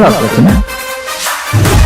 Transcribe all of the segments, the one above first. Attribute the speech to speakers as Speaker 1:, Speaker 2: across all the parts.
Speaker 1: なかった
Speaker 2: ですね。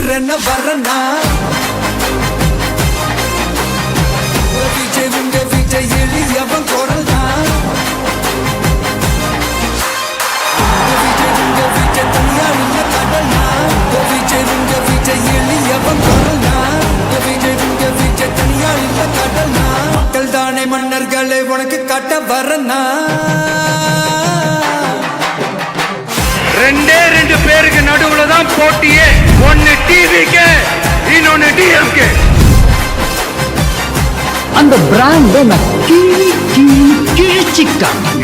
Speaker 2: விஜய்
Speaker 3: உயிரன வரனா விஜய் உங்க விஜய் எளியவன் குரல் தான். விஜய் உங்க விஜய் தனியா இல்ல கடனா உங்க விஜய் உங்க விஜய் எளியவன் குரல் தான். விஜய் உங்க விஜய் தனியார் இல்ல கடனா மக்கள் தானே மன்னர்களை உனக்கு கட்ட வரனா?
Speaker 4: ரெண்டே ரெண்டு பேருக்கு நடுவுல தான் போட்டியே. ஒன்னு டிவிக்கு இன்னொன்னு டிஎம்கே
Speaker 5: அந்த பிராண்ட நான் கிழி கிழி கிழிச்சிக்காங்க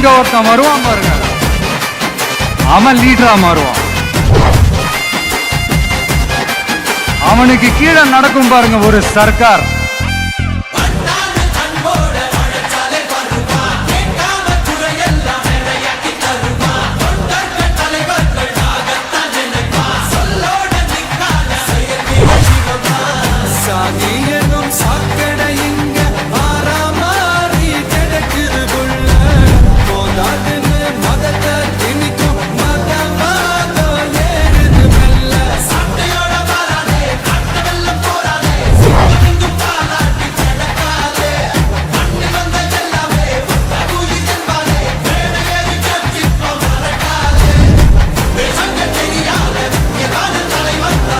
Speaker 4: இங்க ஒருத்தன் வருவான் பாருங்க. அவன் லீடரா மாறுவான். அவனுக்கு கீழே நடக்கும் பாருங்க ஒரு சர்க்கார்.